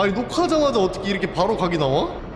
아니 녹화하자마자 어떻게 이렇게 바로 각이 나와?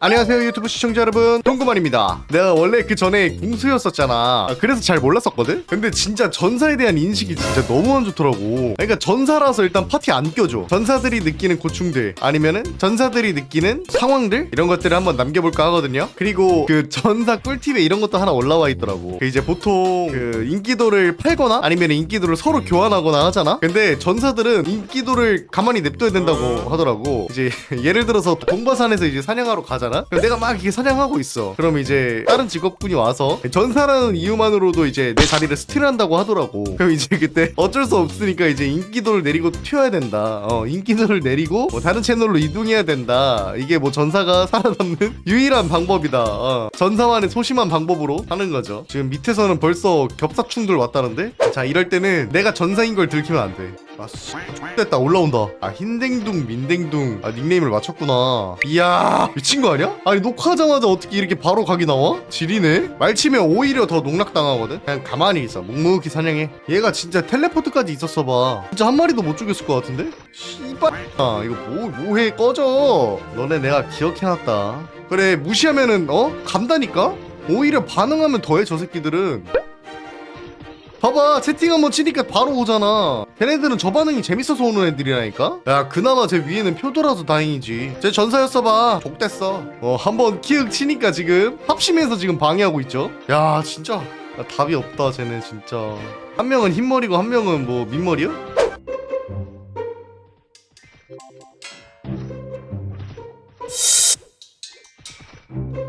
안녕하세요 유튜브 시청자 여러분. 동구만입니다. 내가 원래 그 전에 궁수였었잖아. 아, 그래서 잘 몰랐었거든? 근데 진짜 전사에 대한 인식이 진짜 너무 안 좋더라고. 그러니까 전사라서 일단 파티 안 껴줘. 전사들이 느끼는 고충들 아니면은 전사들이 느끼는 상황들? 이런 것들을 한번 남겨볼까 하거든요. 그리고 그 전사 꿀팁에 이런 것도 하나 올라와 있더라고. 그 이제 보통 그 인기도를 팔거나 아니면 인기도를 서로 교환하거나 하잖아? 근데 전사들은 인기도를 가만히 냅둬야 된다고 하더라고. 이제 예를 들어서 동바산에서 이제 사냥하러 가잖아 그럼 내가 막 이렇게 사냥하고 있어. 그럼 이제 다른 직업군이 와서 전사라는 이유만으로도 이제 내 자리를 스틸한다고 하더라고. 그럼 이제 그때 어쩔 수 없으니까 이제 인기도를 내리고 튀어야 된다. 어 인기도를 내리고 뭐 다른 채널로 이동해야 된다. 이게 뭐 전사가 살아남는 유일한 방법이다. 어. 전사만의 소심한 방법으로 하는 거죠. 지금 밑에서는 벌써 겹사충들 왔다는데? 자 이럴 때는 내가 전사인 걸 들키면 안 돼 아, 씨. 됐다 올라온다 아 흰댕둥 민댕둥 아 닉네임을 맞췄구나 이야 미친 거 아니야? 아니 녹화하자마자 어떻게 이렇게 바로 각이 나와? 지리네 말치면 오히려 더 농락당하거든 그냥 가만히 있어 묵묵히 사냥해 얘가 진짜 텔레포트까지 있었어 봐 진짜 한 마리도 못 죽였을 것 같은데? 씨발 아 이거 뭐 뭐해 꺼져 너네 내가 기억해놨다 그래 무시하면은 어? 간다니까? 오히려 반응하면 더해 저 새끼들은 봐봐 채팅 한번 치니까 바로 오잖아. 걔네들은 저 반응이 재밌어서 오는 애들이라니까? 야 그나마 제 위에는 표도라서 다행이지. 제 전사였어 봐. 족됐어. 어 한번 키읔 치니까 지금 합심해서 지금 방해하고 있죠. 야 진짜. 야, 답이 없다 쟤네 진짜. 한 명은 흰머리고 한 명은 뭐 민머리야?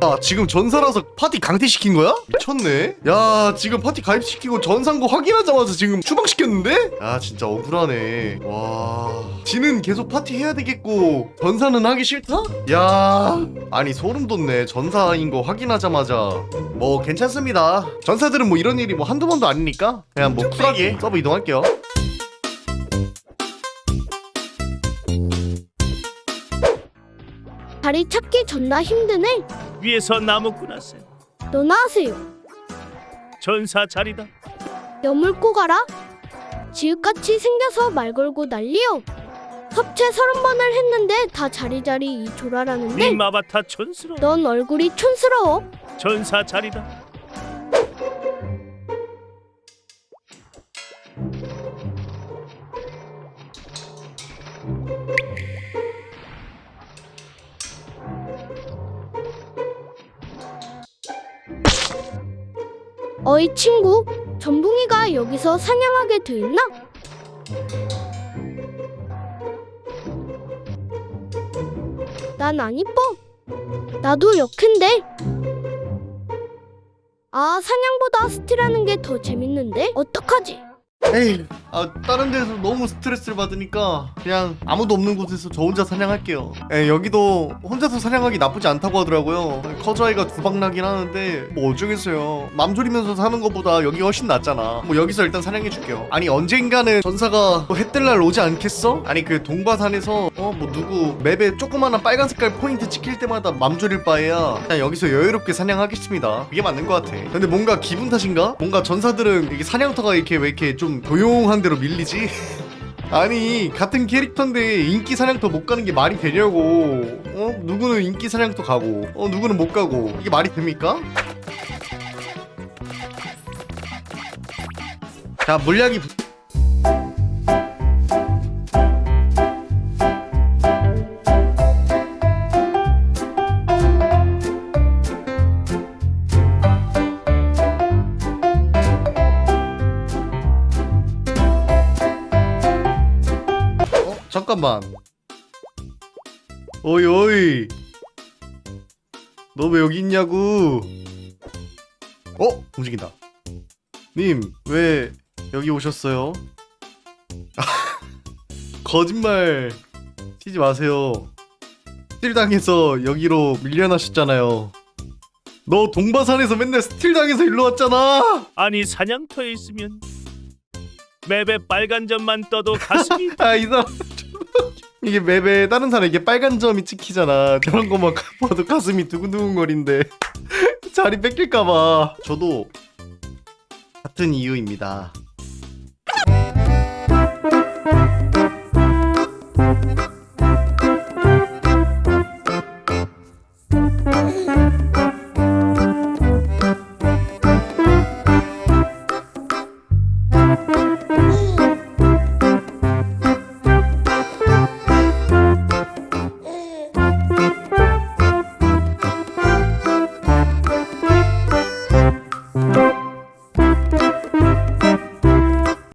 야 지금 전사라서 파티 강퇴시킨 거야? 미쳤네 야 지금 파티 가입시키고 전사인 거 확인하자마자 지금 추방시켰는데? 야 진짜 억울하네 와 지는 계속 파티 해야 되겠고 전사는 하기 싫다? 야 아니 소름 돋네 전사인 거 확인하자마자 뭐 괜찮습니다 전사들은 뭐 이런 일이 뭐 한두 번도 아니니까 그냥 뭐 쿨하게 서브 이동할게요 자리 찾기 존나 힘드네. 위에서 나무꾼 쌤 너나 하세요. 전사 자리다 여물고 가라. 지읒같이 생겨서 말 걸고 난리요. 섭체 서른 번을 했는데 다 자리자리 이 조라라는데 니마바타 촌스러워 넌 얼굴이 촌스러워. 전사 자리다 어이 친구, 전붕이가 여기서 사냥하게 돼 있나? 난 안 이뻐. 나도 역한데. 아, 사냥보다 스틸하는 게 더 재밌는데? 어떡하지? 에이. 아 다른 데서 너무 스트레스를 받으니까 그냥 아무도 없는 곳에서 저 혼자 사냥할게요. 에 여기도 혼자서 사냥하기 나쁘지 않다고 하더라고요. 커저아이가 두방 나긴 하는데 뭐 어쩌겠어요. 맘 졸이면서 사는 것보다 여기가 훨씬 낫잖아. 뭐 여기서 일단 사냥해 줄게요. 아니 언젠가는 전사가 또 해뜰 날 오지 않겠어? 아니 그 동바산에서 어 뭐 누구 맵에 조그마한 빨간 색깔 포인트 찍힐 때마다 맘 졸일 바에야 그냥 여기서 여유롭게 사냥하겠습니다. 그게 맞는 것 같아. 근데 뭔가 기분 탓인가? 뭔가 전사들은 이게 사냥터가 이렇게 왜 이렇게 좀 조용한 데로 밀리지? 아니 같은 캐릭터인데 인기 사냥터 못 가는 게 말이 되냐고 어 누구는 인기 사냥터 가고 어 누구는 못 가고 이게 말이 됩니까? 자 물약이 잠깐만. 어이 어이. 너 왜 여기 있냐고. 어? 움직인다. 님 왜 여기 오셨어요? 거짓말 치지 마세요. 스틸 당해서 여기로 밀려나셨잖아요. 너 동바산에서 맨날 스틸 당해서 일로 왔잖아. 아니 사냥터에 있으면 맵에 빨간 점만 떠도 가슴이 아이 사람 이게 맵에 다른 사람 이게 빨간 점이 찍히잖아. 저런 거만 봐도 가슴이 두근두근거린데 자리 뺏길까봐. 저도 같은 이유입니다.